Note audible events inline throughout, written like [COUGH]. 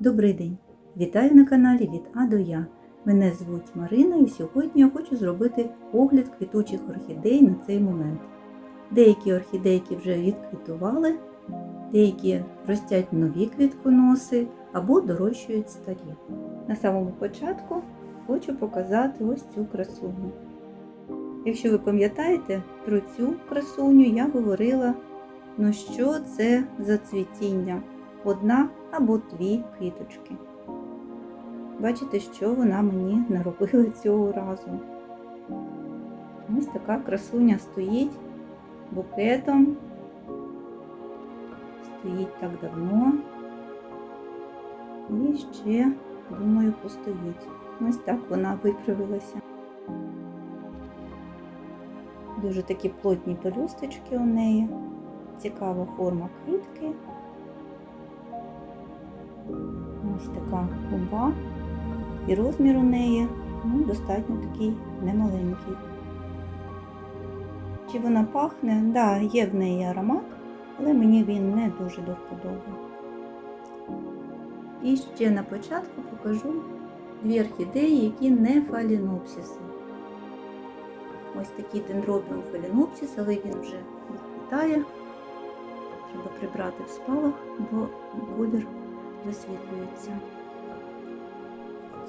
Добрий день! Вітаю на каналі від А до Я. Мене звуть Марина і сьогодні я хочу зробити огляд квітучих орхідей на цей момент. Деякі орхідейки вже відквітували, деякі ростять нові квітконоси або дорощують старі. На самому початку хочу показати ось цю красуню. Якщо ви пам'ятаєте про цю красуню, я говорила, ну що це за цвітіння одна або дві квіточки. Бачите, що вона мені наробила цього разу. Ось така красуня стоїть букетом. Стоїть так давно. І ще, думаю, постоїть. Ось так вона виправилася. Дуже такі плотні пелюсточки у неї, цікава форма квітки. Ось така губа. І розмір у неї ну, достатньо такий немаленький. Чи вона пахне? Так, да, є в неї аромат, але мені він не дуже до вподоби. І ще на початку покажу дві орхідеї, які не фалінопсиси. Ось такий дендробіум фалінопсис, але він вже відквітає. Треба прибрати в спалах, бо колір висвітлюється.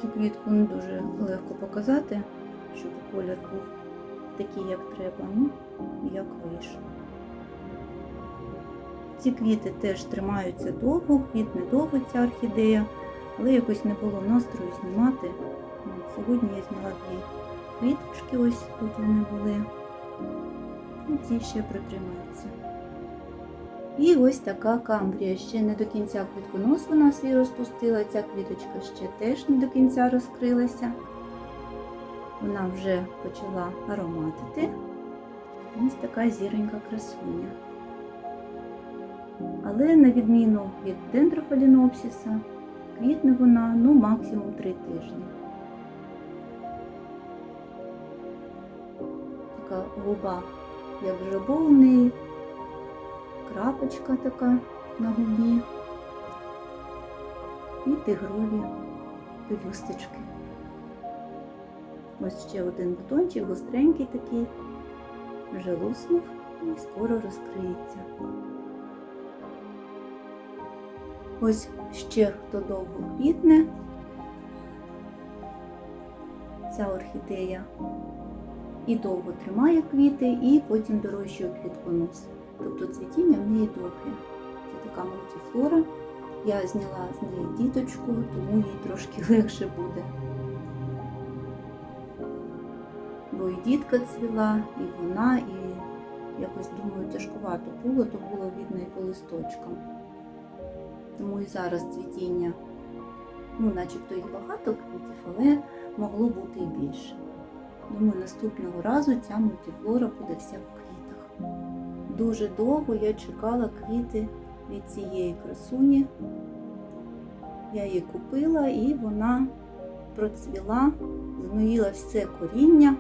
Цю квітку не дуже легко показати, щоб колір був такий, як треба, ну, як вийшло. Ці квіти теж тримаються довго, квітне довго ця орхідея, але якось не було настрою знімати. Сьогодні я зняла дві квіточки, ось тут вони були. І ці ще притримаються. І ось така камбрія. Ще не до кінця квітконос вона свій розпустила. Ця квіточка ще теж не до кінця розкрилася. Вона вже почала ароматити. Ось така зіронька красуня. Але на відміну від дендрофалінопсиса, квітне вона ну, максимум 3 тижні. Така губа, як жабо у неї крапочка така на губі і тигрові пелюсточки. Ось ще один бутончик, гостренький такий, вже луснув і скоро розкриється. Ось ще хто довго квітне. Ця орхідея і довго тримає квіти, і потім дорощує квітконос. Тобто цвітіння в неї довге. Це така мультифлора. Я зняла з неї діточку, тому їй трошки [LAUGHS] легше буде. Бо і дітка цвіла, і вона, і якось думаю, тяжкувато було, то було видно і по листочкам. Тому і зараз цвітіння, ну, начебто їх багато квітів, але могло бути і більше. Думаю, наступного разу ця мультифлора буде вся. Дуже довго я чекала квіти від цієї красуні. Я її купила і вона процвіла, згноїла все коріння.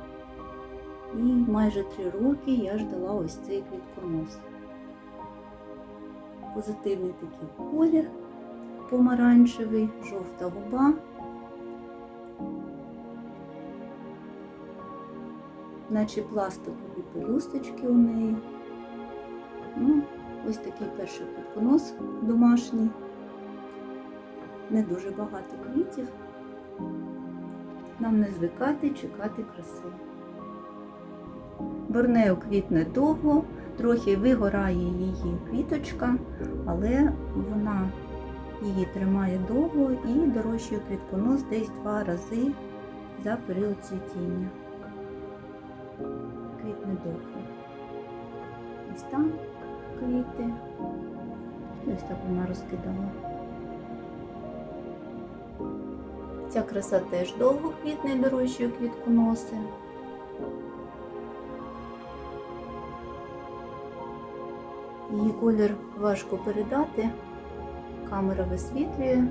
І майже три роки я ждала ось цей квітконос. Позитивний такий колір, помаранчевий, жовта губа. Наче пластикові пелюсточки у неї. Ну, ось такий перший квітконос домашній. Не дуже багато квітів. Нам не звикати чекати краси. Борнео квітне довго, трохи вигорає її квіточка, але вона її тримає довго і дорощує квітконос десь два рази за період цвітіння. Квітне довго. Ось там квіти. Ось так вона розкидала. Ця краса теж довго квітне і дорожчої квітконоси. Її колір важко передати, камера висвітлює.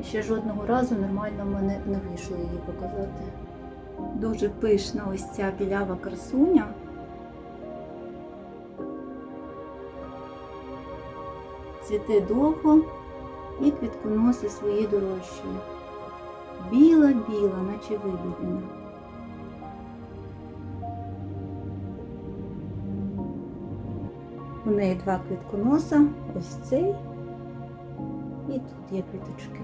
І ще жодного разу нормально в мене не вийшло її показати. Дуже пишна ось ця білява красуня. Цвіте довго, і квітконоси свої дорожчі. Біла-біла, наче вибілена. У неї два квітконоса, ось цей і тут є квіточки.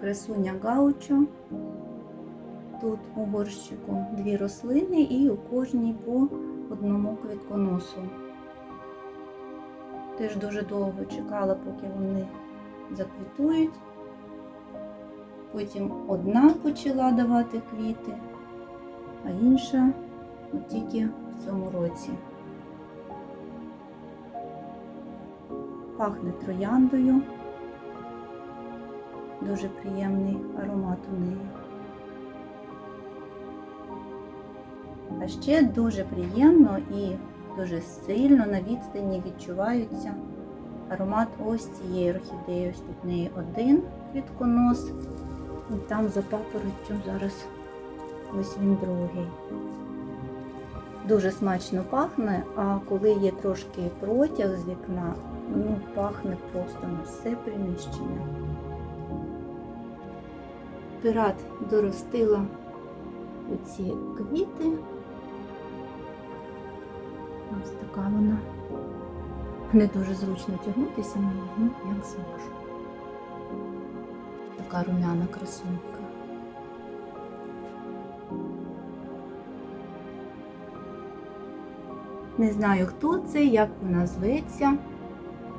Красуня гаучо. Тут у горщику дві рослини і у кожній по одному квітконосу. Теж дуже довго чекала, поки вони заквітують. Потім одна почала давати квіти, а інша от тільки в цьому році. Пахне трояндою. Дуже приємний аромат у неї. А ще дуже приємно і дуже сильно на відстані відчувається аромат ось цієї орхідеї. Ось тут в неї один квітконос, і там за папороттю зараз ось він другий. Дуже смачно пахне, а коли є трошки протяг з вікна, ну пахне просто на все приміщення. Пірат доростила оці квіти. Ось така вона. Не дуже зручно тягнутися на неї, ну як зможу. Така румяна красунька. Не знаю, хто це, як вона зветься,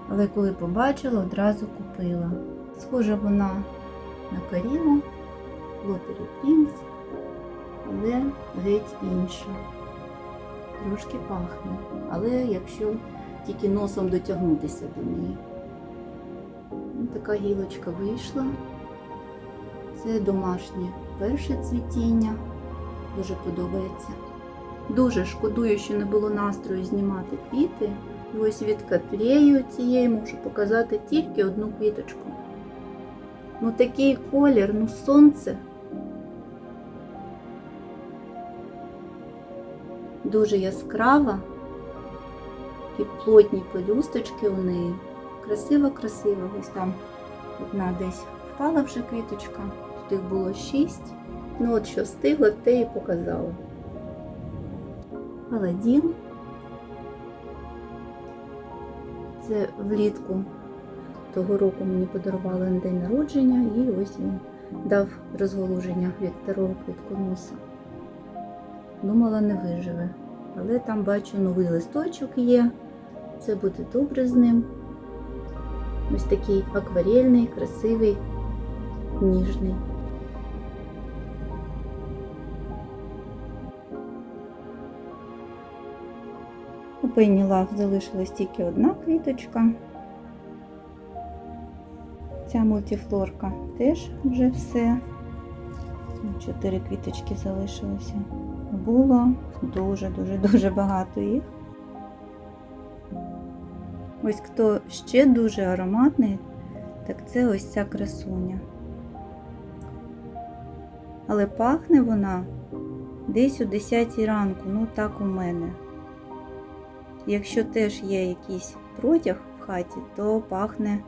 але коли побачила, одразу купила. Схожа вона на Каріну, Лотері Принц, але геть інша. Трошки пахне, але якщо тільки носом дотягнутися до неї. Така гілочка вийшла. Це домашнє перше цвітіння. Дуже подобається. Дуже шкодую, що не було настрою знімати квіти. І ось від катлею цієї можу показати тільки одну квіточку. Ну такий колір, ну сонце. Дуже яскрава і плотні пелюсточки у неї. Красиво-красиво. Ось там одна десь впала вже квіточка. Тут їх було шість. Ну от що встигла, те і показала. Паладін. Це влітку того року мені подарували на день народження, і ось він дав розголуження від старого квітконоса. Думала, не виживе. Але там бачу новий листочок є. Це буде добре з ним. Ось такий акварельний, красивий, ніжний. У Пенні Лав залишилась тільки одна квіточка. Ця мультифлорка теж вже все. Чотири квіточки залишилося. Було дуже-дуже-дуже багато їх. Ось хто ще дуже ароматний, так це ось ця красуня. Але пахне вона десь о 10 ранку, ну так у мене. Якщо теж є якийсь протяг в хаті, то пахне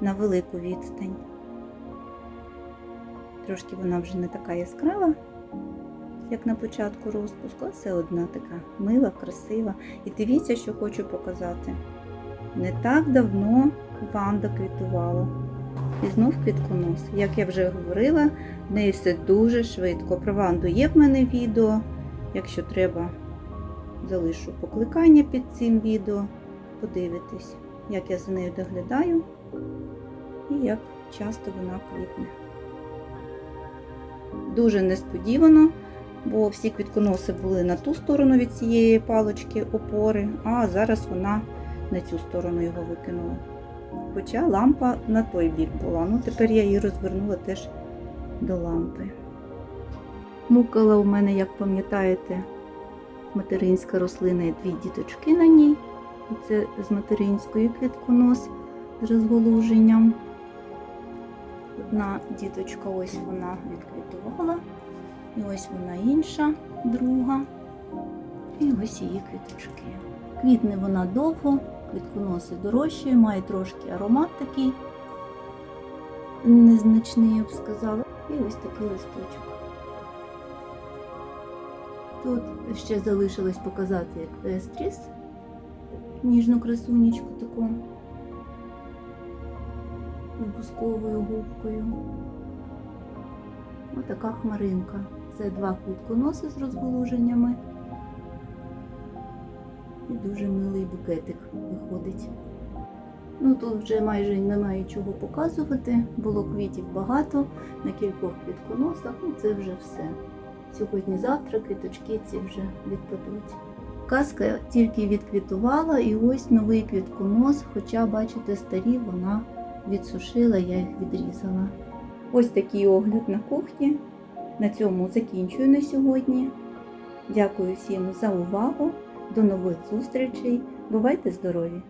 на велику відстань. Трошки вона вже не така яскрава, як на початку розпуску, а все одна така мила, красива. І дивіться, що хочу показати. Не так давно Ванда квітувала. І знов квітконос. Як я вже говорила, в неї все дуже швидко. Про Ванду є в мене відео. Якщо треба, залишу покликання під цим відео. Подивитись, як я за нею доглядаю і як часто вона квітне. Дуже несподівано, бо всі квітконоси були на ту сторону від цієї палочки опори, а зараз вона на цю сторону його викинула. Хоча лампа на той бік була. Ну, тепер я її розвернула теж до лампи. Мукала у мене, як пам'ятаєте, материнська рослина і дві діточки на ній. Це з материнської квітконос з розголуженням. Одна діточка, ось вона відквітувала, і ось вона інша, друга, і ось її квіточки. Квітне вона довго, квітконоси дорожчі, має трошки аромат такий незначний, я б сказала. І ось такий листочок. Тут ще залишилось показати як естріс, ніжну красунечку таку з бусковою губкою. Отака хмаринка. Це два квітконоси з розголуженнями. І дуже милий букетик виходить. Ну тут вже майже немає чого показувати. Було квітів багато на кількох квітконосах, ну це вже все. Сьогодні-завтра квіточки ці вже відпадуть. Казка тільки відквітувала, і ось новий квітконос, хоча, бачите, старі вона відсушила, я їх відрізала. Ось такий огляд на кухні. На цьому закінчую на сьогодні. Дякую всім за увагу. До нових зустрічей. Бувайте здорові!